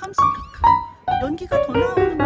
컴스 연기가 더 나오는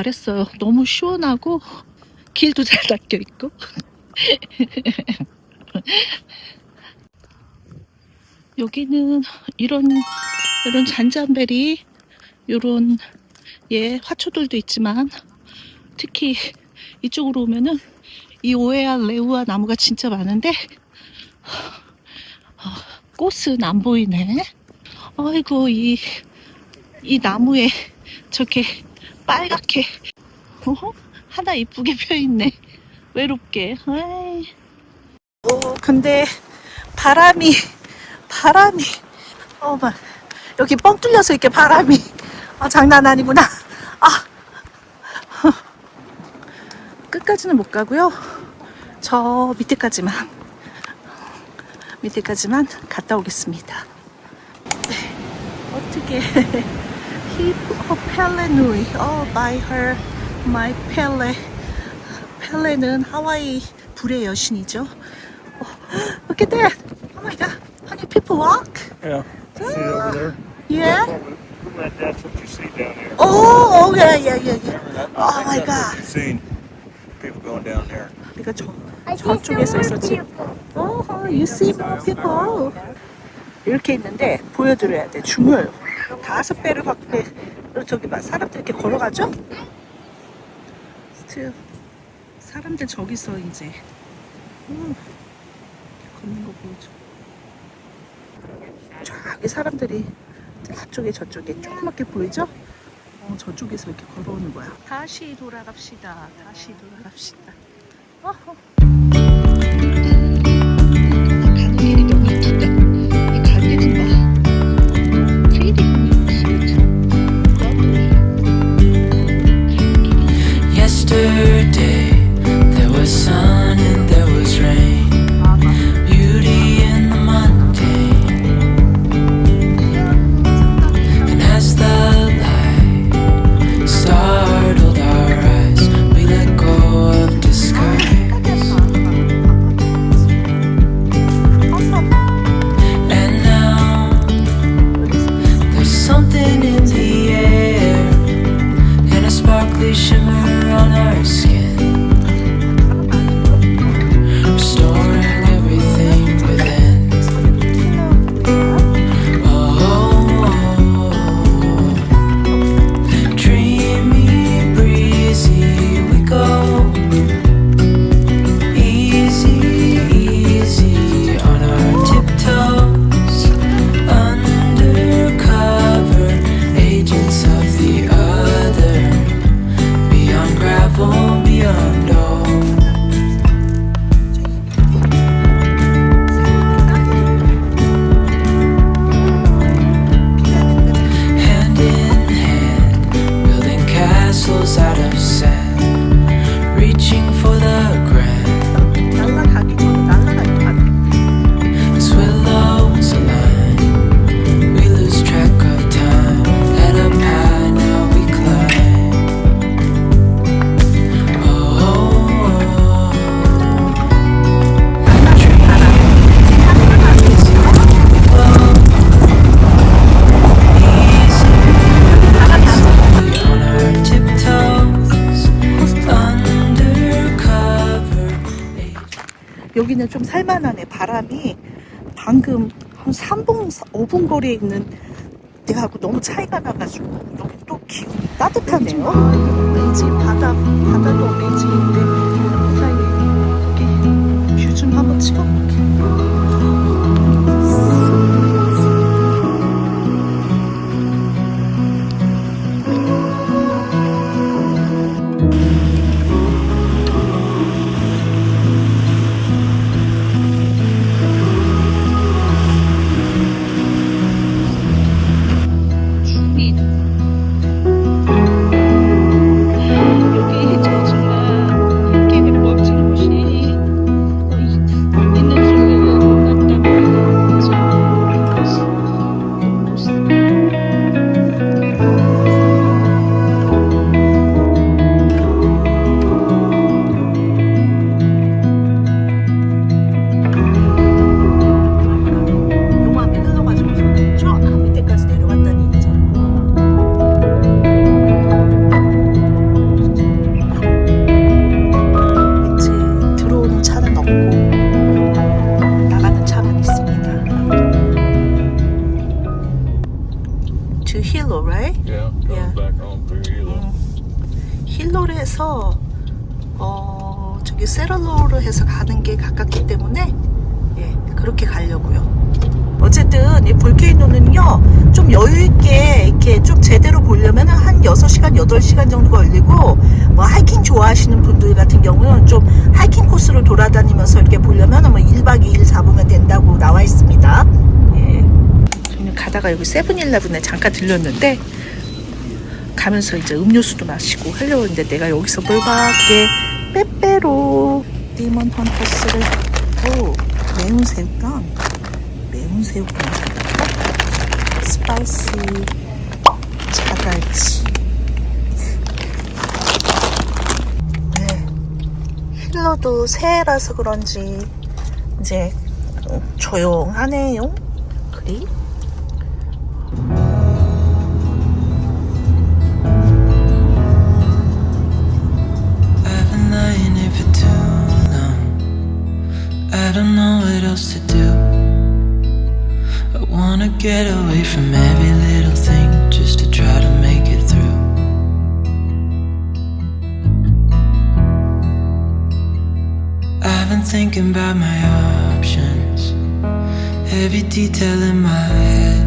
잘했어요. 너무 시원하고 길도 잘 닦여 있고. 여기는 이런 이런 잔잔베리 이런 예 화초들도 있지만 특히 이쪽으로 오면은 이 오해아 레우아 나무가 진짜 많은데 어, 꽃은 안 보이네. 아이고 이 이 나무에 저렇게 빨갛게 어? 하나 이쁘게 펴 있네. 외롭게. 아이. 오 근데 바람이 바람이 어마 여기 뻥 뚫려서 이렇게 바람이 아 장난 아니구나. 아 끝까지는 못 가고요. 저 밑에까지만 밑에까지만 갔다 오겠습니다. 네, 어떻게 히어 펠레 누이 어 by her my 펠레 펠레는 하와이 불의 여신이죠. 어, look at that. Oh my god. How do people walk? Yeah. See it over there? Yeah. That- That's what you see down there. Oh, oh yeah, yeah, yeah, yeah. Oh my god. you've seen people going down there. 우리가 저 저쪽에서 있었지. Oh, you see more people. 이렇게 있는데 보여드려야 돼. 중요해요. 다섯 배를 밖에 저기 막 사람들 이렇게 걸어가죠? 사람들 저기서 이제 음, 걷는 거 보여줘. 저기 사람들이 저쪽에 저쪽에 조그맣게 보이죠? 어, 저쪽에서 이렇게 걸어오는 거야. 다시 돌아갑시다. 다시 돌아갑시다. 어허. 여기는 좀 살만하네. 바람이 방금 한 3분, 5분 거리에 있는 데하고 너무 차이가 나가지고 여기 또 기분 따뜻하네요. 왠지 바다, 바다도 오렌지인데 그 사이에 여기 뷰 좀 한번 찍어볼게. 주 어 저기 세럴로로 해서 가는 게 가깝기 때문에 예 그렇게 가려고요. 어쨌든 이 볼케이노는요 좀 여유 있게 이렇게 좀 제대로 보려면 한 6시간 8시간 정도 걸리고 뭐 하이킹 좋아하시는 분들 같은 경우는 좀 하이킹 코스로 돌아다니면서 이렇게 보려면 뭐 1박 2일 잡으면 된다고 나와 있습니다. 예. 가다가 여기 세븐일레븐에 잠깐 들렸는데 가면서 이제 음료수도 마시고 하려고 했는데 내가 여기서 뭘 받게 빼빼로 디몬 헌터스를 오 매운 새우랑 매운 새우랑 스파이시 자갈치 네. 힐러도 새해라서 그런지 이제 어, 조용하네요. 그리 I don't know what else to do. I wanna get away from every little thing just to try to make it through. I've been thinking about my options, every detail in my head.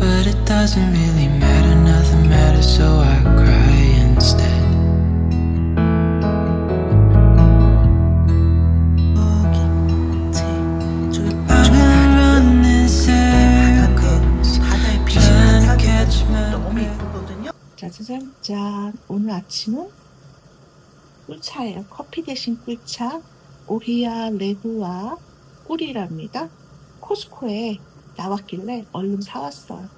But it doesn't really matter, nothing matters, so I cry 짜자잔 짠 오늘 아침은 꿀차예요. 커피 대신 꿀차 오히야 레브와 꿀이랍니다. 코스코에 나왔길래 얼른 사왔어요.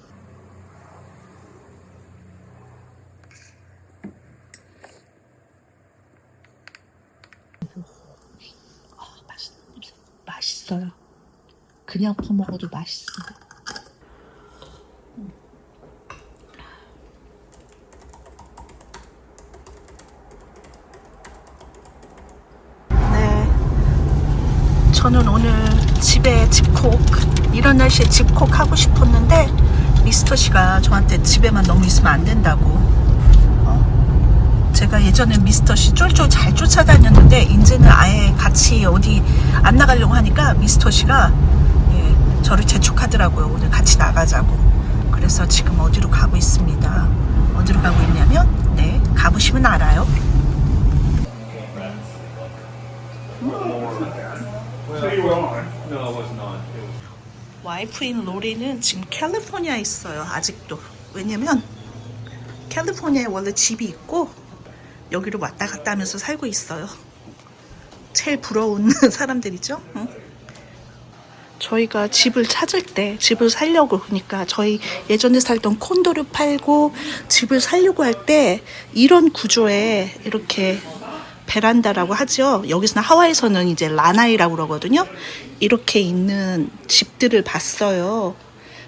아, 맛있, 맛있어요. 그냥 퍼먹어도 맛있어요. 네. 저는 오늘 집에 집콕 이런 날씨에 집콕 하고 싶었는데 미스터 씨가 저한테 집에만 너무 있으면 안 된다고. 어. 제가 예전에 미스터 씨 쫄쫄 잘 쫓아다녔는데 이제는 아예 같이 어디 안 나가려고 하니까 미스터 씨가 예, 저를 재촉하더라고요. 오늘 같이 나가자고. 그래서 지금 어디로 가고 있습니다. 어디로 가고 있냐면 네 가보시면 알아요. No, I was not. It was 와이프인 로리는 지금 캘리포니아에 있어요. 아직도. 왜냐면 캘리포니아에 원래 집이 있고 여기로 왔다 갔다 하면서 살고 있어요. 제일 부러운 사람들이죠. 응? 저희가 집을 찾을 때 집을 살려고 그러니까 저희 예전에 살던 콘도를 팔고 집을 살려고 할 때 이런 구조에 이렇게 베란다라고 하죠. 여기서는 하와이에서는 이제 라나이라고 그러거든요. 이렇게 있는 집들을 봤어요.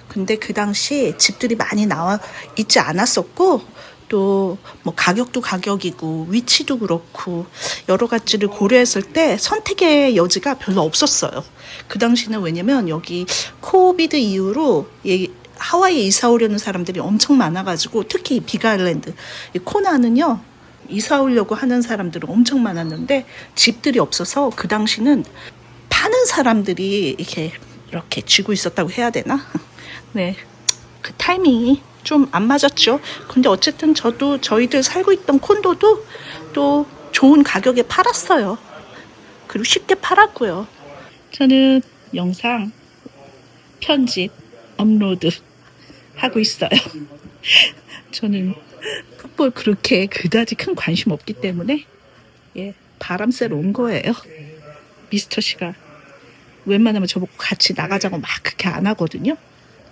근데 그 당시 집들이 많이 나와 있지 않았었고 또 뭐 가격도 가격이고 위치도 그렇고 여러 가지를 고려했을 때 선택의 여지가 별로 없었어요. 그 당시는 왜냐면 여기 코비드 이후로 예, 하와이에 이사 오려는 사람들이 엄청 많아가지고 특히 이 비가일랜드 이 코나는요 이사 오려고 하는 사람들은 엄청 많았는데 집들이 없어서 그 당시는 파는 사람들이 이렇게 이렇게 쥐고 있었다고 해야 되나? 네. 그 타이밍이 좀 안 맞았죠. 근데 어쨌든 저도 저희들 살고 있던 콘도도 또 좋은 가격에 팔았어요. 그리고 쉽게 팔았고요. 저는 영상 편집, 업로드 하고 있어요. 저는 풋볼 그렇게 그다지 큰 관심 없기 때문에 예, 바람 쐬러 온 거예요. 미스터 씨가 웬만하면 저보고 같이 나가자고 막 그렇게 안 하거든요.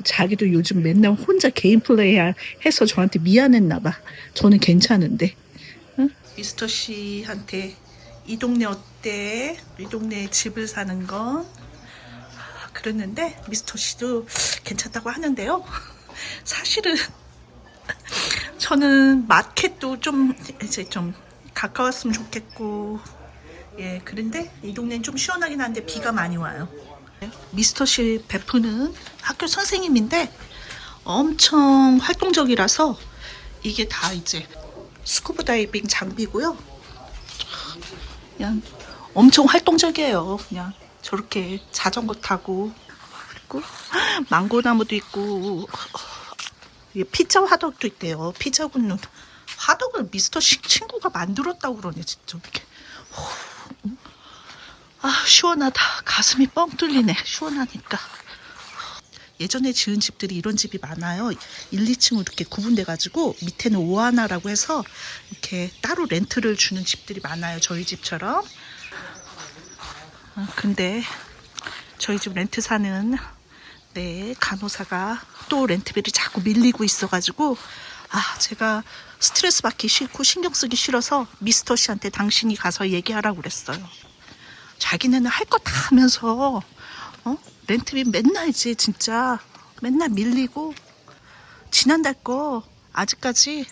자기도 요즘 맨날 혼자 개인 플레이 해서 저한테 미안했나 봐. 저는 괜찮은데. 응? 미스터 씨한테 이 동네 어때? 이 동네에 집을 사는 건? 그랬는데 미스터 씨도 괜찮다고 하는데요. 사실은 저는 마켓도 좀 이제 좀 가까웠으면 좋겠고 예 그런데 이 동네는 좀 시원하긴 한데 비가 많이 와요. 미스터 씨 베프는 학교 선생님인데 엄청 활동적이라서 이게 다 이제 스쿠버 다이빙 장비고요. 그냥 엄청 활동적이에요. 그냥 저렇게 자전거 타고 그리고 망고나무도 있고 피자 화덕도 있대요. 피자 굽는 화덕을 미스터 씨 친구가 만들었다고 그러네 진짜 이렇게. 후. 아 시원하다. 가슴이 뻥 뚫리네. 시원하니까. 예전에 지은 집들이 이런 집이 많아요. 1, 2층으로 이렇게 구분돼 가지고 밑에는 오하나라고 해서 이렇게 따로 렌트를 주는 집들이 많아요. 저희 집처럼. 아, 근데 저희 집 렌트 사는 네, 간호사가 또 렌트비를 자꾸 밀리고 있어가지고, 아, 제가 스트레스 받기 싫고 신경 쓰기 싫어서 미스터 씨한테 당신이 가서 얘기하라고 그랬어요. 자기네는 할 거 다 하면서, 어? 렌트비 맨날 이제 진짜 맨날 밀리고, 지난달 거 아직까지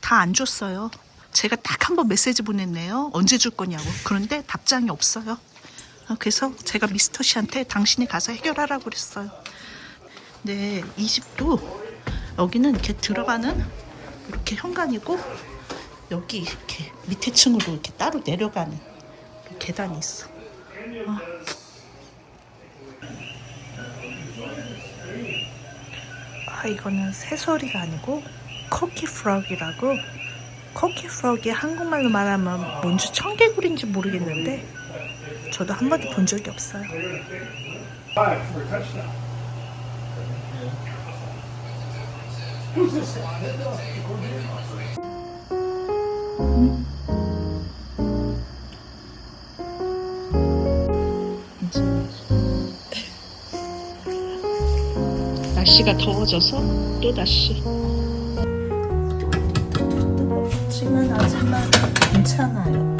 다 안 줬어요. 제가 딱 한 번 메시지 보냈네요. 언제 줄 거냐고. 그런데 답장이 없어요. 어, 그래서 제가 미스터 씨한테 당신이 가서 해결하라고 그랬어요. 네, 이 집도 여기는 이렇게 들어가는 이렇게 현관이고 여기 이렇게 밑에 층으로 이렇게 따로 내려가는 계단이 있어. 어. 아, 이거는 새소리가 아니고 코키 프로그라고 코키 프로그이 한국말로 말하면 뭔지 청개구리인지 모르겠는데 저도 한 번도 본 적이 없어요. 날씨가 더워져서 또 다시 뜨겁지는 않지만 괜찮아요.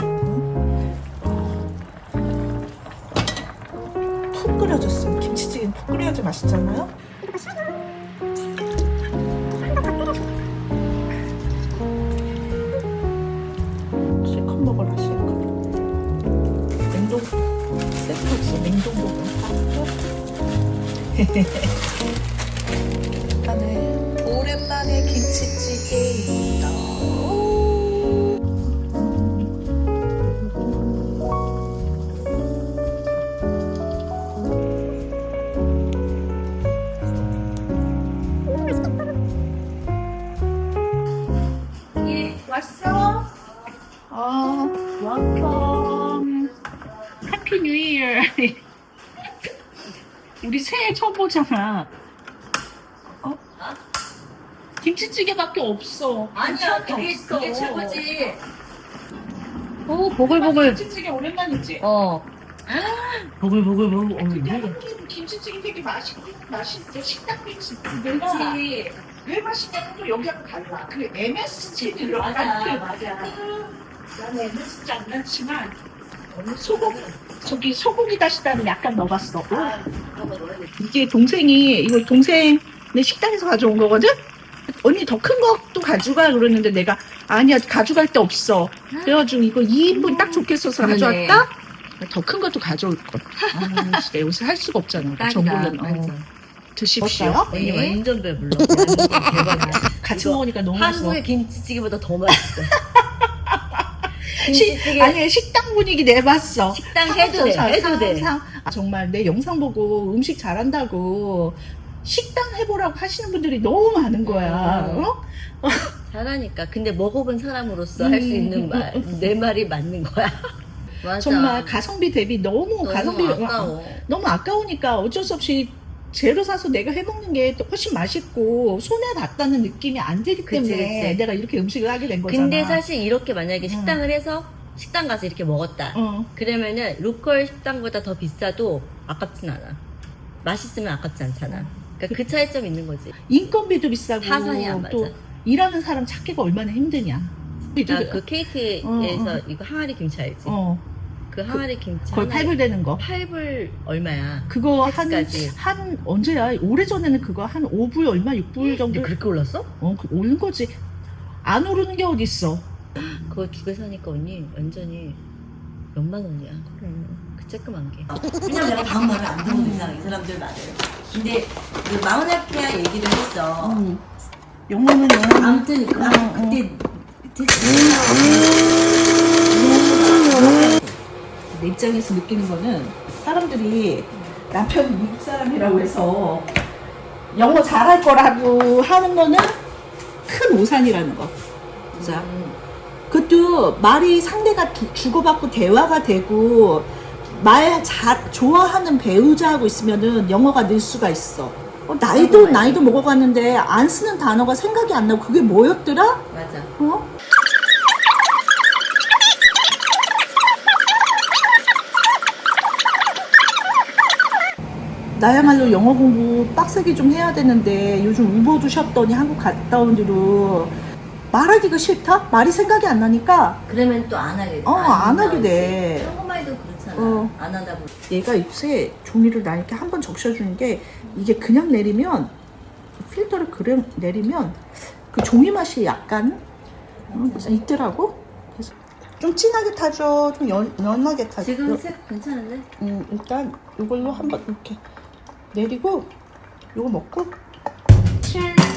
푹 끓여줬어요. 김치찌개는 푹 끓여야지 맛있잖아요 嘿嘿 보잖아. 어? 김치찌개밖에 없어. 아니야, 그게, 없어. 그게 최고지. 오, 보글보글. 김치찌개 오랜만이지? 어. 보글보글 보글. 어, 식당 김치찌개 되게 맛있고 맛있어. 식당 김치찌개가 그렇지. 왜 맛있냐면 또 여기하고 달라. 그 MSG 들어간 맞아, 그 맞아. 나는 MSG 안 넣지만 소고기 저기 소고기 다시다를 약간 넣어봤어. 아. 이게 동생이 이거 동생 내 식당에서 가져온 거거든. 언니 더 큰 것도 가져가 그러는데 내가 아니야 가져갈 데 없어. 그래가지고 이거 2인분 딱 좋겠어서 그러네. 가져왔다. 더 큰 것도 가져올 걸. 아, 진짜 여기서 할 수가 없잖아. 딱이다. 정보는 맞아. 어, 드십시오. 언니 완전 배불러. 대박이야. 같이 이거 먹으니까 너무 맛있어. 한국의 김치찌개보다 더 맛있어. 시, 아니 식당 분위기 내봤어. 식당 해도 돼, 해도 돼. 아, 정말 내 영상 보고 음식 잘한다고 식당 해보라고 하시는 분들이 너무 많은 거야. 음. 어? 잘하니까. 근데 먹어본 사람으로서 할수 음, 있는 음, 말, 내 말이 맞는 거야. 맞아. 정말 가성비 대비 너무, 너무 가성비 아까워. 너무 아까우니까 어쩔 수 없이 재료 사서 내가 해먹는 게또 훨씬 맛있고 손에 닿다는 느낌이 안 들기 때문에 그치. 내가 이렇게 음식을 하게 된 거잖아. 근데 사실 이렇게 만약에 식당을 해서 식당 가서 이렇게 먹었다. 어. 그러면은 로컬 식당보다 더 비싸도 아깝진 않아. 맛있으면 아깝지 않잖아. 그러니까 그 차이점이 있는 거지. 인건비도 비싸고 타산이 안 맞아. 또 일하는 사람 찾기가 얼마나 힘드냐. 나 그 KT에서 어, 어. 이거 항아리 김치 알지? 어, 그 항아리 김치 거의 하나에 8불 되는 거. 8불 얼마야? 그거 한, 팩스까지. 한, 언제야? 오래전에는 그거 한 5불 얼마, 6불 정도. 근데 그렇게 올랐어? 어, 그 오른 거지. 안 오르는 게 어딨어. 그거 두 개 사니까 언니 완전히 몇만 원이야. 그 쬐끄만 게. 왜냐면 내가 다음 말을 안 듣는 이상 이 사람들 말을. 근데 그 마우나피아 얘기를 했어. 영어는 영어. 아무튼 그 아, 그때 내 입장에서 느끼는 거는 사람들이 남편이 미국 사람이라고 해서 영어 잘할 거라고 하는 거는 큰 오산이라는 거. 진짜. 그것도 말이 상대가 주- 주고받고 대화가 되고 말 잘 좋아하는 배우자하고 있으면은 영어가 늘 수가 있어. 어, 나이도 나이도 먹어갔는데 안 쓰는 단어가 생각이 안 나고 그게 뭐였더라? 맞아. 어? 나야말로 영어 공부 빡세게 좀 해야 되는데 요즘 우버도 쉬었더니 한국 갔다 온 뒤로 말하기가 싫다? 말이 생각이 안 나니까 그러면 또 안 하게 돼. 어, 안 하게 나오지. 돼. 한국말도 그렇잖아. 어. 안 하다 보니. 얘가 요새 종이를 나 이렇게 한 번 적셔주는 게 이게 그냥 내리면 필터를 그냥 내리면 그 종이 맛이 약간 어, 있더라고. 그래서 좀 진하게 타죠. 좀 연, 연하게 타죠. 지금 색 괜찮은데? 음, 일단 이걸로 한번 이렇게 내리고 이거 먹고. 짠